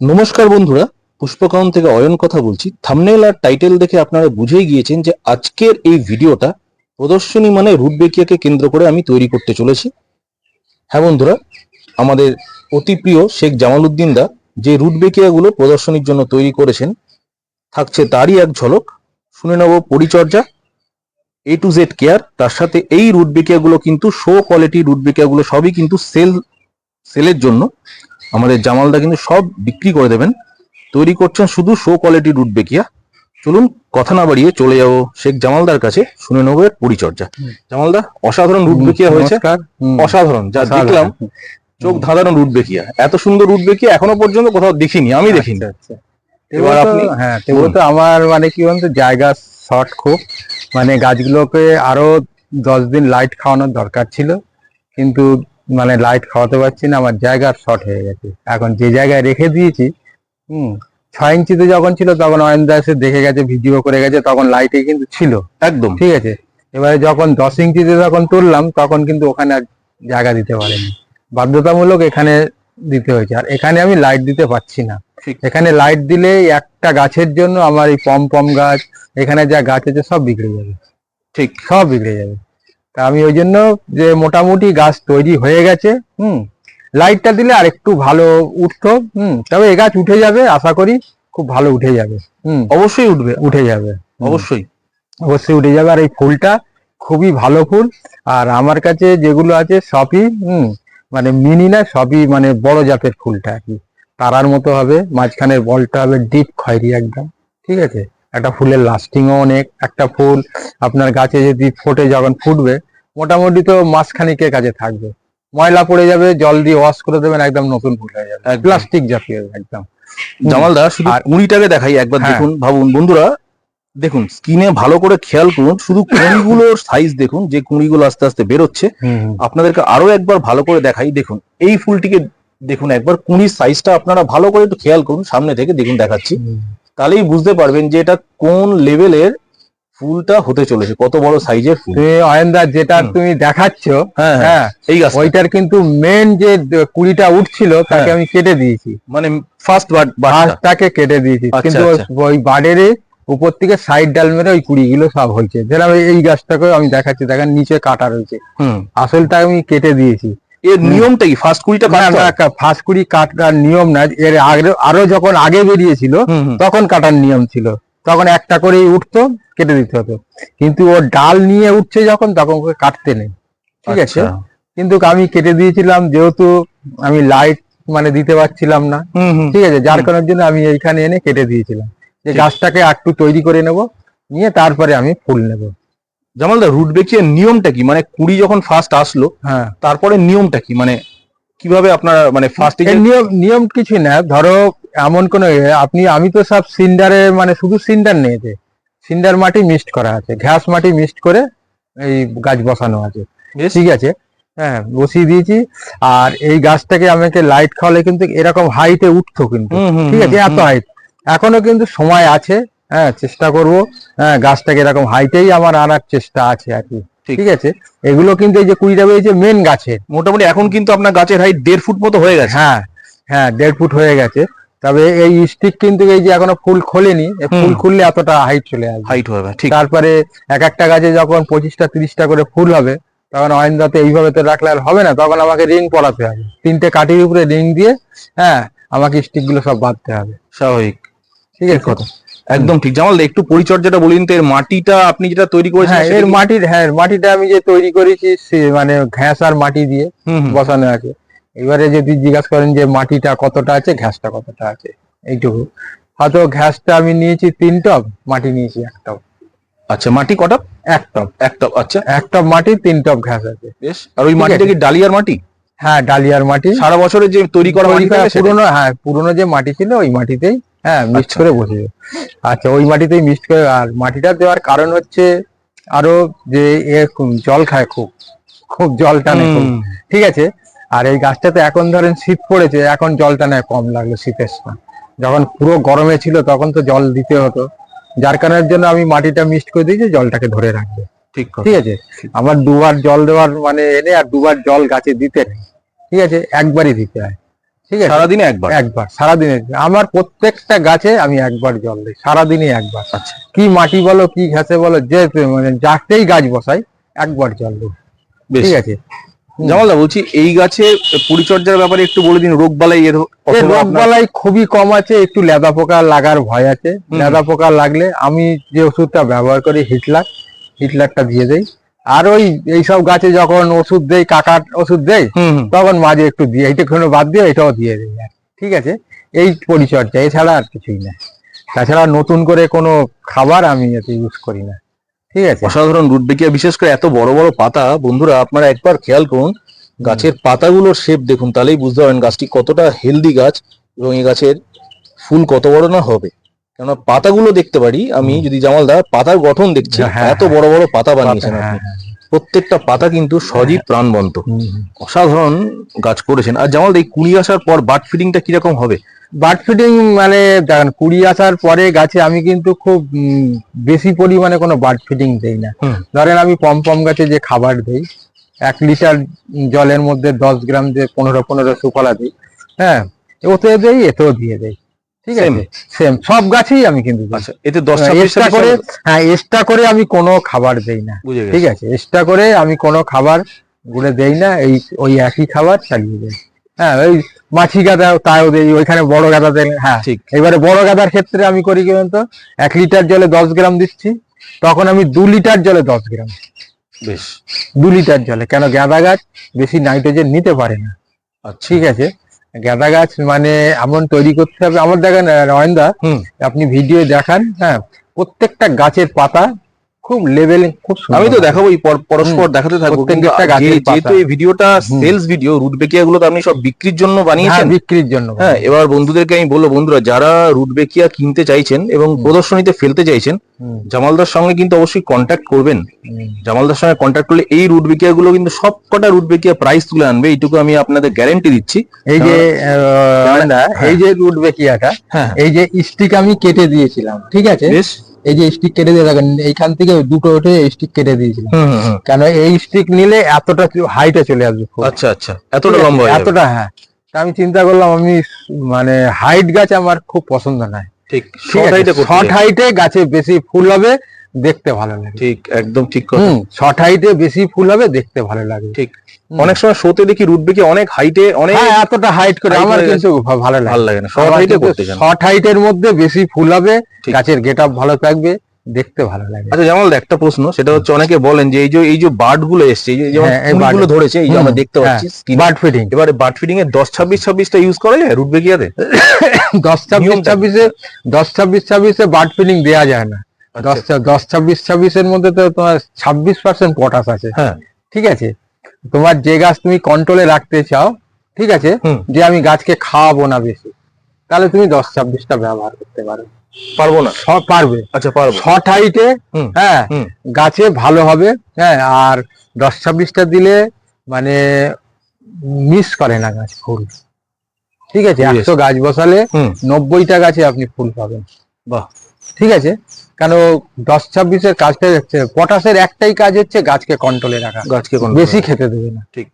নমস্কার বন্ধুরা পুষ্পকাউন থেকে অয়ন কথা বলছি। থামনেল আর টাইটেল দেখে আপনারা বুঝেই গিয়েছেন যে আজকের এই ভিডিওটা প্রদর্শনী মানে রুটবেকিয়াকে কেন্দ্র করে আমি তৈরি করতে চলেছি। হ্যাঁ বন্ধুরা, আমাদের অতি প্রিয় শেখ জামালউদ্দিন দা যে রুটবেকিয়াগুলো প্রদর্শনীর জন্য তৈরি করেছেন, থাকছে তারই এক ঝলক। শুনে নেব পরিচর্যা এ টু জেড কেয়ার তার সাথে এই রুটবেকিয়াগুলো কিন্তু শো কোয়ালিটি রুটবেকিয়াগুলো সবই কিন্তু সেল সেলের জন্য। আমাদের জামালদা কিন্তু সব বিক্রি করে দেবেন। তৈরি করছেন শুধু শো কোয়ালিটি রুট বেকিয়া। চলুন কথা না বাড়িয়ে চলে যাব শেখ জামালদার কাছে শুনে নেব এর পরিচর্যা। জামালদা অসাধারণ রুট বেকিয়া হয়েছে। অসাধারণ যা দেখলাম চোখ ধাঁধানো রুট বেকিয়া। এত সুন্দর রুট বেকিয়া এখনও পর্যন্ত কোথাও দেখিনি আমি দেখিনি। আচ্ছা, আচ্ছা। এবার আপনি হ্যাঁ তো আমার মানে কি বলতো জায়গা শর্ট খুব। মানে গাছগুলোকে আরও দশ দিন লাইট খাওয়ানোর দরকার ছিল। কিন্তু মানে লাইট খাওয়াতে পারছি না আমার জায়গা শর্ট হয়ে গেছে। এখন যে জায়গায় রেখে দিয়েছি হুম ছয় ইঞ্চিতে যখন ছিল তখন অয়েন্দা এসে দেখে গেছে ভিডিও করে গেছে তখন লাইটে কিন্তু ছিল। একদম। ঠিক আছে? এবারে যখন দশ ইঞ্চিতে যখন তুললাম তখন কিন্তু ওখানে আর জায়গা দিতে পারেনি। বাধ্যতামূলক এখানে দিতে হয়েছে। আর এখানে আমি লাইট দিতে পারছি না। এখানে লাইট দিলে একটা গাছের জন্য আমার এই পম পম গাছ এখানে যা গাছ আছে সব বিগড়ে যাবে। ঠিক। সব বিগড়ে যাবে। তা আমি ওই জন্য যে মোটামুটি গাছ তৈরি হয়ে গেছে হুম লাইটটা দিলে আর একটু ভালো উঠতো হুম তবে এ গাছ উঠে যাবে আশা করি খুব ভালো উঠে যাবে হুম অবশ্যই উঠবে। উঠে যাবে অবশ্যই। অবশ্যই উঠে যাবে আর এই ফুলটা খুবই ভালো ফুল আর আমার কাছে যেগুলো আছে সবই হুম মানে মিনি না সবই মানে বড় জাতের ফুলটা আর কি তারার মতো হবে মাঝখানের বলটা হবে ডিপ খয়েরি একদম ঠিক আছে? একটা ফুলের লাস্টিংও অনেক একটা ফুল আপনার গাছে যদি ফোটে যখন ফুটবে মোটামুটি তো মাসখানিকের কাছে থাকবে ময়লা পড়ে যাবে জল দিয়ে ওয়াশ করে দেবেন একদম নতুন ফুল হয়ে যাবে। প্লাস্টিক জাতীয় একদম জামালদা শুধু কুড়িটাকে দেখাই একবার হ্যাঁ। দেখুন ভাবুন বন্ধুরা দেখুন স্কিনে ভালো করে খেয়াল করুন শুধু কুড়িগুলোর সাইজ দেখুন যে কুড়িগুলো আস্তে আস্তে বেরোচ্ছে। আপনাদেরকে আরও একবার ভালো করে দেখাই দেখুন এই ফুলটিকে দেখুন একবার কুড়ির সাইজটা আপনারা ভালো করে একটু খেয়াল করুন সামনে থেকে দেখুন দেখাচ্ছি। তাহলেই বুঝতে পারবেন যে এটা কোন লেভেলের ফুলটা হতে চলেছে কত বড় সাইজের ফুল। অয়েন্দা যেটা তুমি দেখাচ্ছ হ্যাঁ হ্যাঁ হ্যাঁ এই গাছ ওইটার কিন্তু মেন যে কুড়িটা উঠছিল তাকে হ্যাঁ। আমি কেটে দিয়েছি। মানে ফার্স্ট বার্ড ঘাসটাকে কেটে দিয়েছি। আচ্ছা, কিন্তু ওই- আচ্ছা। বাডের উপর থেকে সাইড ডাল মেরে ওই কুড়ি গুলো সব হয়েছে যেরকম এই- এই গাছটাকে আমি দেখাচ্ছি দেখেন নিচে কাটা রয়েছে। আসলটা আমি কেটে দিয়েছি। এর নিয়মটা কি? ফার্স্ট কুড়িটা ফার্স্ট কুড়ি কাটার নিয়ম না। এর আগে আরও যখন আগে বেরিয়েছিল তখন কাটার নিয়ম ছিল। তখন একটা করেই উঠতো কেটে দিতে হতো। কিন্তু ও ডাল নিয়ে উঠছে যখন তখন ওকে কাটতে নেই। ঠিক আছে? আচ্ছা। কিন্তু আমি কেটে দিয়েছিলাম যেহেতু আমি লাইট মানে দিতে পারছিলাম না। ঠিক আছে? যার কারণের জন্য আমি এইখানে এনে কেটে দিয়েছিলাম। যে গাছটাকে একটু তৈরি করে নেব নিয়ে তারপরে আমি ফুল নেব। জামালদা রুট বেকিয়ে নিয়মটা কি? মানে কুড়ি যখন ফার্স্ট আসলো হ্যাঁ। তারপরে নিয়মটা কি? মানে কীভাবে আপনারা মানে ফার্স্ট নিয়ম নিয়ম কিছু না। ধরো এমন কোন আপনি আমি তো সব সিন্ডারে মানে শুধু সিন্ডার নিয়েছে সিন্ডার মাটি মিক্সড করা আছে। ঘাস মাটি মিক্সড করে এই গাছ বসানো আছে। ঠিক আছে? হ্যাঁ বসিয়ে দিয়েছি। আর এই গাছটাকে আমাকে লাইট খাওয়ালে কিন্তু এরকম হাইটে উঠতো কিন্তু। ঠিক আছে? এত হাইট এখনও কিন্তু সময় আছে। হ্যাঁ চেষ্টা করব। হ্যাঁ গাছটাকে এরকম হাইটেই আমার আনার চেষ্টা আছে আর কি। ঠিক। আছে? এগুলো কিন্তু এই যে কুড়িটা বেরিয়েছে মেন গাছের মোটামুটি এখন কিন্তু আপনার গাছের হাইট দেড় ফুট মতো হয়ে গেছে। হ্যাঁ হ্যাঁ দেড় ফুট হয়ে গেছে। তবে এই স্টিক কিন্তু এই যে এখনও ফুল খোলেনি ফুল খুললে এতটা হাইট চলে আসবে। হাইট হবে ঠিক। তারপরে এক একটা গাছে যখন পঁচিশটা তিরিশটা করে ফুল হবে তখন অয়েন্দাতে এইভাবে তো রাখলে আর হবে না তখন আমাকে রিং পড়াতে হবে। তিনটে কাঠির উপরে রিং দিয়ে হ্যাঁ আমাকে স্টিকগুলো সব বাঁধতে হবে। স্বাভাবিক। ঠিক আছে? কথা। একদম ঠিক। জামাল একটু পরিচর্যাটা বলিন তো এর মাটিটা আপনি যেটা তৈরি করেছেন হ্যাঁ এর মাটির হ্যাঁ মাটিটা আমি যে তৈরি করেছি সে মানে ঘ্যাস আর মাটি দিয়ে বসানো আছে। এবারে যদি জিজ্ঞাসা করেন যে মাটিটা কতটা আছে ঘ্যাসটা কতটা আছে এইটুকু। হয়তো ঘ্যাসটা আমি নিয়েছি তিন টব মাটি নিয়েছি এক টব। আচ্ছা মাটি কটা? এক টব। একটা আচ্ছা। এক টব মাটি তিন টব ঘ্যাস আছে। বেশ আর ওই মাটিটা কি ডালিয়ার মাটি? হ্যাঁ ডালিয়ার মাটি। সারা বছরের যে তৈরি করা? পুরোনো হ্যাঁ পুরোনো যে মাটি ছিল ওই মাটিতেই হ্যাঁ মিক্সড আচ্ছা। করে বসে আচ্ছা ওই মাটিতেই মিক্সড করে আর মাটিটা দেওয়ার কারণ হচ্ছে আরও যে জল খায় খুব খুব জল টানে ঠিক আছে? আর এই গাছটাতে এখন ধরেন শীত পড়েছে এখন জলটা নেয় কম লাগল শীতের সময়। যখন পুরো গরমে ছিল তখন তো জল দিতে হতো। যার কারণের জন্য আমি মাটিটা মিক্সড করে দিয়েছি জলটাকে ধরে রাখবে। ঠিক ঠিক আছে? আমার দুবার জল দেওয়ার মানে এনে আর দুবার জল গাছে দিতে নেই। ঠিক আছে? একবারই দিতে হয়। ঠিক আছে? সারাদিনে একবার? একবার সারাদিনে। আমার প্রত্যেকটা গাছে আমি একবার জল দিই সারাদিনে একবার। আচ্ছা। কি মাটি বলো কি ঘাসে বলো যে মানে যাকেই গাছ বসাই একবার জল দিই। ঠিক আছে। জামালদা বলছি এই গাছে পরিচর্যার ব্যাপারে একটু বলে দিন রোগ বালাই এর এর রোগ বালাই খুবই কম আছে একটু লেদা পোকা লাগার ভয় আছে। লেদা পোকা লাগলে আমি যে ওষুধটা ব্যবহার করি হিটলার হিটলারটা দিয়ে দেই। আর ওই এইসব গাছে যখন ওষুধ দেই কাকার ওষুধ দেই হুম তখন মাঝে একটু দিয়ে এইটাখানে বাদ দিয়ে এটাও দিয়ে দিই ঠিক আছে? এই পরিচর্যা এছাড়া আর কিছুই না। তাছাড়া নতুন করে কোনো খাবার আমি এতে ইউজ করি না। ঠিক আছে? অসাধারণ রুট বেকিয়া বিশেষ করে এত বড় বড় পাতা। বন্ধুরা আপনারা একবার খেয়াল করুন গাছের পাতাগুলোর শেপ দেখুন তাহলেই বুঝতে পারবেন গাছটি কতটা হেলদি গাছ এবং এই গাছের ফুল কত বড় না হবে। কেননা পাতাগুলো দেখতে পারি আমি। যদি জামালদা পাতার গঠন দেখছি হ্যাঁ, এত বড় বড় পাতা বানিয়েছেন হ্যাঁ, আপনি হ্যাঁ। প্রত্যেকটা পাতা কিন্তু সজীব প্রাণবন্ত। অসাধারণ গাছ করেছেন আর জামাল এই কুড়ি আসার পর বার্ড ফিডিংটা কীরকম হবে বার্ড ফিডিং মানে দেখেন কুড়ি আসার পরে গাছে আমি কিন্তু খুব বেশি পরিমাণে কোনো বার্ড ফিডিং দেই না। ধরেন আমি পমপম গাছে যে খাবার দেই এক লিটার জলের মধ্যে দশ গ্রাম যে পনেরো পনেরো সুফলা দিই হ্যাঁ ওতে দেই এতেও দিয়ে দেই ঠিক? আছে? সেম সব গাছেই আমি কিন্তু। আচ্ছা এতে দশ হ্যাঁ, ছাব্বিশ এক্সট্রা করে হ্যাঁ এক্সট্রা করে আমি কোনো খাবার দেই না। ঠিক আছে? এক্সট্রা করে আমি কোনো খাবার গুলে দেই না এই ওই একই খাবার চালিয়ে দেই। হ্যাঁ ওই মাছি গাদা তাও দেই ওইখানে বড় গাদা দেয় হ্যাঁ। ঠিক। এবারে বড় গাদার ক্ষেত্রে আমি করি কি বলতো? এক লিটার জলে দশ গ্রাম দিচ্ছি তখন আমি দু লিটার জলে দশ গ্রাম। বেশ। দু লিটার জলে কেন গাঁদা গাছ বেশি নাইট্রোজেন নিতে পারে না। আচ্ছা। ঠিক আছে? গাঁদা গাছ মানে এমন তৈরি করতে হবে আমার দেখেন রয়েন্দা হুম। আপনি ভিডিও দেখান হ্যাঁ প্রত্যেকটা গাছের পাতা খুব লেভেল খুব আমি তো দেখাবো পরস্পর দেখাতে থাকব কিন্তু প্রত্যেকটা গাছের যেহেতু এই ভিডিওটা সেলস ভিডিও রুট বেকিয়া গুলো তো আপনি সব বিক্রির জন্য হ্যাঁ বানিয়েছেন বিক্রির জন্য হ্যাঁ এবার বন্ধুদেরকে আমি বলব বন্ধুরা যারা রুট বেকিয়া কিনতে চাইছেন এবং প্রদর্শনীতে ফেলতে চাইছেন জামালদার সঙ্গে কিন্তু অবশ্যই কন্ট্যাক্ট করবেন। জামালদার সঙ্গে কন্ট্যাক্ট করলে এই রুট বেকিয়া গুলো কিন্তু সব কটা রুট বেকিয়া প্রাইস তুলে আনবে এইটুকু আমি আপনাদের গ্যারেন্টি দিচ্ছি। এই যে হ্যাঁ। এই যে রুট বেকিয়াটা হ্যাঁ। এই যে স্টিক আমি কেটে দিয়েছিলাম ঠিক আছে? বেশ। এই যে স্টিক কেটে দিয়ে দেখেন এইখান থেকে দুটো উঠে স্টিক কেটে হুম কেন এই স্টিক নিলে এতটা হাইটে চলে আসবে আচ্ছা আচ্ছা। এতটা লম্বা এতটা হ্যাঁ। তা আমি চিন্তা করলাম আমি মানে হাইট গাছ আমার খুব পছন্দ নয়। ঠিক শর্ট হাইটে গাছে বেশি ফুল হবে দেখতে ভালো লাগে ঠিক একদম ঠিক শর্ট হাইটে বেশি ফুল হবে দেখতে ভালো লাগে ঠিক। অনেক সময় শোতে দেখি রুট বেকিয়া অনেক হাইটে অনেক হ্যাঁ এতটা হাইট করে আমার কিন্তু ভালো লাগে ভালো লাগে না। শর্ট হাইটে করতে শর্ট হাইটের মধ্যে বেশি ফুল হবে গাছের গেট আপ ভালো থাকবে দেখতে ভালো লাগে। আচ্ছা জামাল একটা প্রশ্ন সেটা হচ্ছে অনেকে বলেন যে এই যে এই যে বার্ডগুলো এসছে এই যে যেমন হ্যাঁ, এই ধরেছে এই যে আমরা দেখতে পাচ্ছি বার্ড ফিডিং এবারে বার্ড ফিডিং এর দশ ছাব্বিশ ছাব্বিশটা ইউজ করা যায় রুট বেকিয়াতে দশ ছাব্বিশ? ছাব্বিশে দশ ছাব্বিশ ছাব্বিশে বার্ড ফিডিং দেওয়া যায় না। দশ আচ্ছা, ছা- দশ ছাব্বিশ ছাব্বিশের মধ্যে তো তোমার ছাব্বিশ পার্সেন্ট পটাশ আছে। হ্যাঁ। ঠিক আছে? তোমার যে গাছ তুমি কন্ট্রোলে রাখতে চাও ঠিক আছে? যে আমি গাছকে খাওয়াবো না বেশি তাহলে তুমি দশ ছাব্বিশটা ব্যবহার করতে পারো। পারব না? সব পারবে। আচ্ছা পারব। শর্ট হাইটে হ্যাঁ। গাছে ভালো হবে হ্যাঁ আর দশ ছাব্বিশটা দিলে মানে মিস করে না গাছ ফুল। ঠিক আছে। একশো গাছ বসালে নব্বইটা গাছে আপনি ফুল পাবেন। বাহ। ঠিক আছে? কেন দশ ছাব্বিশের কাজটা হচ্ছে পটাশের একটাই কাজ হচ্ছে গাছকে কন্ট্রোলে রাখা। গাছকে বেশি খেতে দেবে না। ঠিক।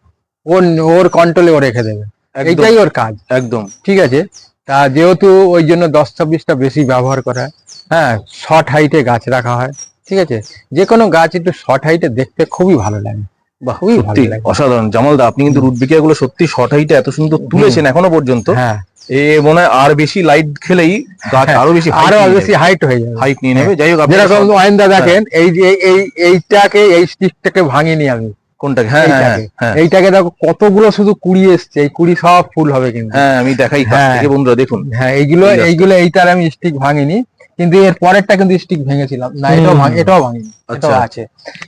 ওর ওর কন্ট্রোলে ও রেখে দেবে। এইটাই ওর কাজ। একদম। ঠিক আছে? তা যেহেতু ওই জন্য দশ ছাব্বিশটা বেশি ব্যবহার করা হয়, হ্যাঁ শর্ট হাইটে গাছ রাখা হয়। ঠিক আছে? যে কোনো গাছ একটু শর্ট হাইটে দেখতে খুবই ভালো লাগে। খুবই সত্যি। অসাধারণ। জামালদা আপনি কিন্তু রুট বেকিয়া গুলো সত্যি শর্ট হাইটে এত সুন্দর তুলেছেন এখনও পর্যন্ত। হ্যাঁ। এ মনে হয় আর বেশি লাইট খেলেই গাছ হ্যাঁ, আরও বেশি আরও বেশি হাইট হয়ে যাবে। হাইট নিয়ে নেবে। যাই হোক যেরকম short- দেখেন এই যে এই এইটাকে এই স্টিকটাকে ভাঙিনি আমি। কোনটাকে? হ্যাঁ হ্যাঁ হ্যাঁ, এইটাকে। হ্যাঁ দেখো কতগুলো শুধু কুড়ি এসছে। এই কুড়ি সব ফুল হবে কিন্তু। হ্যাঁ আমি দেখাই হ্যাঁ। বন্ধুরা দেখুন। হ্যাঁ এইগুলো। এইগুলো এইটার আমি স্টিক ভাঙিনি। কিন্তু এর পরেরটা কিন্তু স্টিক ভেঙেছিলাম। না এটাও ভাঙে এটাও ভাঙিনি এটাও আচ্ছা। আছে।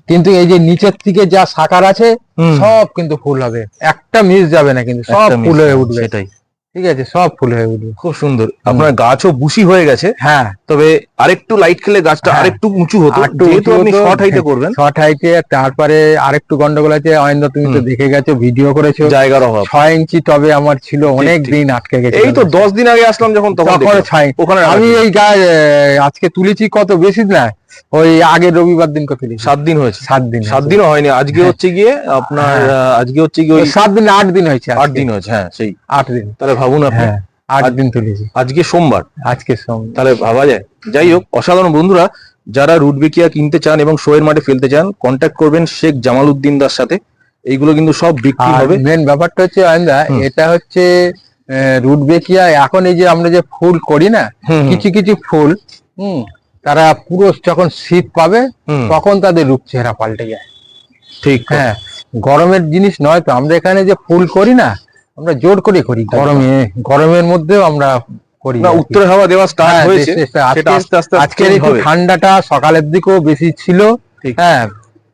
কিন্তু এই যে নিচের থেকে যা সাকার আছে সব কিন্তু ফুল হবে। একটা মিস যাবে না কিন্তু সব ফুল হয়ে উঠবে। সেটাই। ঠিক আছে সব ফুল হয়ে উঠবে। খুব সুন্দর। আপনার গাছও বুশি হয়ে গেছে। হ্যাঁ। তবে আরেকটু লাইট খেলে গাছটা হ্যাঁ। আরেকটু উঁচু হতো। যেহেতু আপনি শর্ট হাইটে। করবেন। শর্ট হাইটে তারপরে আরেকটু গন্ডগোল আছে। অয়েন্দ্র তুমি তো দেখে গেছো ভিডিও করেছ। জায়গার অভাব। ছয় ইঞ্চি টবে আমার ছিল অনেক দিন আটকে গেছে এই তো দশ দিন আগে আসলাম যখন তখন ছয় ওখানে আমি। এই গাছ আজকে তুলেছি কত? বেশি না। ওই আগের রবিবার দিন কত সাত দিন হয়েছে। সাত দিন সাত দিনও হয়নি। আজকে হ্যাঁ। হচ্ছে গিয়ে আপনার। আজকে হচ্ছে গিয়ে সাত দিন আট দিন হয়েছে আট দিন হয়েছে হ্যাঁ সেই। আট দিন। তাহলে ভাবুন আপনি হ্যাঁ আট দিন তুলেছি আজকে সোমবার। আজকে সোম তাহলে ভাবা যায়। যাই হোক অসাধারণ বন্ধুরা যারা রুটবিকিয়া কিনতে চান এবং শোয়ের মাঠে ফেলতে চান কন্ট্যাক্ট করবেন শেখ জামাল উদ্দিন দার সাথে। এইগুলো কিন্তু সব বিক্রি হবে। মেন ব্যাপারটা হচ্ছে অয়নদা হুম। এটা হচ্ছে রুট বেকিয়া এখন এই যে আমরা যে ফুল করি না কিছু কিছু ফুল হুম তারা পুরো যখন শীত পাবে তখন তাদের রূপ চেহারা পাল্টে যায়। ঠিক। হ্যাঁ গরমের জিনিস নয় তো আমরা এখানে যে ফুল করি না আমরা জোর করে করি। গরমে। গরমের মধ্যেও আমরা করি না উত্তর হাওয়া দেওয়া স্টার্ট হ্যাঁ, হয়েছে সেটা আস্তে আস্তে আজকের একটু ঠান্ডাটা সকালের দিকেও বেশি ছিল হ্যাঁ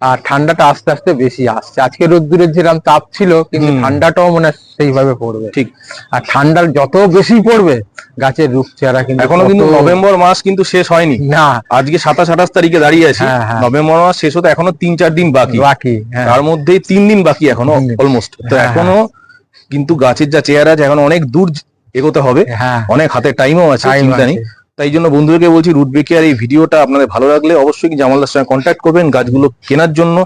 আর ঠান্ডাটা আস্তে আস্তে বেশি আসছে। আজকে রোদ্দুরের যেরকম তাপ ছিল কিন্তু ঠান্ডাটাও মনে সেইভাবে পড়বে। ঠিক। আর ঠান্ডার যত বেশি পড়বে গাছের রূপ চেহারা কিন্তু এখনও কিন্তু নভেম্বর মাস কিন্তু শেষ হয়নি। না। আজকে সাতাশ আঠাশ তারিখে দাঁড়িয়ে আছি। হ্যাঁ, হ্যাঁ। নভেম্বর মাস শেষ হতে এখনও তিন চার দিন বাকি। বাকি তার মধ্যে তিন দিন বাকি এখনও অলমোস্ট তো এখনও কিন্তু গাছের যা চেয়ার আছে এখন অনেক দূর এগোতে হবে। হ্যাঁ। অনেক হাতে টাইমও আছে চিন্তা। নেই। তাই জন্য বন্ধুদেরকে বলছি রুট বেকিয়ার এই ভিডিওটা আপনাদের ভালো লাগলে অবশ্যই জামালদার সঙ্গে কন্ট্যাক্ট করবেন গাছগুলো কেনার জন্য।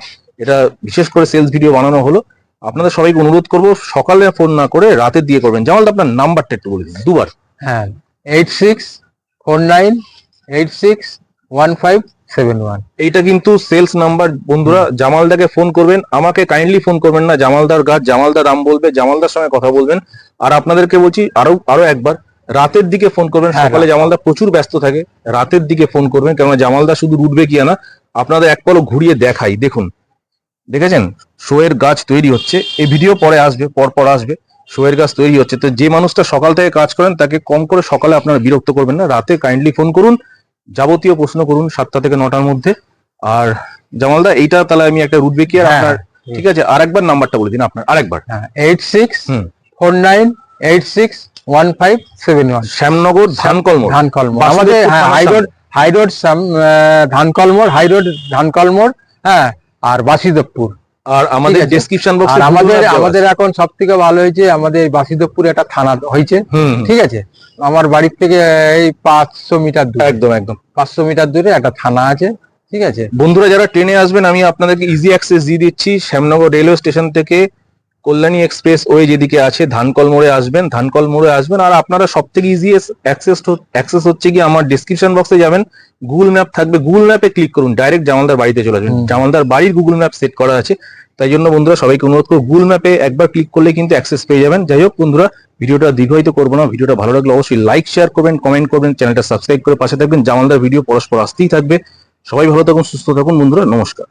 এটা বিশেষ করে সেলস ভিডিও বানানো হলো। আপনাদের সবাইকে অনুরোধ করব সকালে ফোন না করে রাতে দিয়ে করবেন। জামালদা আপনার নাম্বারটা একটু বলে দিন দুবার। হ্যাঁ eight six four nine eight six one five seven one এইটা কিন্তু সেলস নাম্বার বন্ধুরা জামালদাকে ফোন করবেন। আমাকে কাইন্ডলি ফোন করবেন না। জামালদার গাছ জামালদার দাম বলবে জামালদার সঙ্গে কথা বলবেন। আর আপনাদেরকে বলছি আরও আরও একবার রাতের দিকে ফোন করবেন। হ্যাঁ, সকালে জামালদা প্রচুর ব্যস্ত থাকে। রাতের দিকে ফোন করবেন কেননা জামালদা শুধু উঠবে কি না আপনাদের এক পলক ঘুরিয়ে দেখাই। দেখুন দেখেছেন? শোয়ের গাছ তৈরি হচ্ছে। এই ভিডিও পরে আসবে পর পর আসবে। শোয়ের গাছ তৈরি হচ্ছে। তো যে মানুষটা সকাল থেকে কাজ করেন তাকে কম করে সকালে আপনারা বিরক্ত করবেন না। রাতে কাইন্ডলি ফোন করুন। যাবতীয় প্রশ্ন করুন সাতটা থেকে নটার মধ্যে। আর জামালদা এইটা তাহলে আমি একটা রুট বেকি আর হ্যাঁ, আপনার ঠিক আছে আরেকবার নাম্বারটা বলে দিন আপনার আরেকবার। হ্যাঁ eight six. Four nine eight six one five seven one Shyamnagar Dhankalam Basudebpur আমাদের হ্যাঁ থানার high road high road Dhankalmor high Dhankalmor হ্যাঁ আর বাসিদেবপুর। আর আমাদের ডেসক্রিপশন বক্সে আমাদের আমাদের এখন সব থেকে ভালো হয়েছে আমাদের বাসিদেবপুরে একটা থানা হয়েছে। ঠিক আছে? আমার বাড়ির থেকে এই পাঁচশো মিটার দূরে। একদম একদম। পাঁচশো মিটার দূরে একটা থানা আছে। ঠিক আছে? বন্ধুরা যারা ট্রেনে আসবেন আমি আপনাদেরকে ইজি অ্যাক্সেস দিয়ে দিচ্ছি। শ্যামনগর রেলওয়ে স্টেশন থেকে কল্যাণী এক্সপ্রেস ওয়ে যেদিকে আছে ধানকল মোড়ে আসবেন ধানকল মোড়ে আসবেন আর আপনারা সব থেকে ইজি অ্যাক্সেস অ্যাক্সেস হচ্ছে কি আমার ডিসক্রিপশন বক্সে যাবেন গুগল ম্যাপ থাকবে গুগল ম্যাপে ক্লিক করুন ডাইরেক্ট জামালদার বাড়িতে চলে আসবেন জামালদার বাড়ির গুগল ম্যাপ সেট করা আছে তাই জন্য বন্ধুরা সবাইকে অনুরোধ করব গুগল ম্যাপে একবার ক্লিক করলে কিন্তু অ্যাক্সেস পেয়ে যাবেন যাই হোক বন্ধুরা ভিডিওটা দীর্ঘায়িত করব না ভিডিওটা ভালো লাগলে অবশ্যই লাইক শেয়ার করবেন কমেন্ট করবেন চ্যানেলটা সাবস্ক্রাইব করে পাশে থাকবেন জামালদার ভিডিও পরস্পর আসতেই থাকবে সবাই ভালো থাকুন সুস্থ থাকুন বন্ধুরা নমস্কার।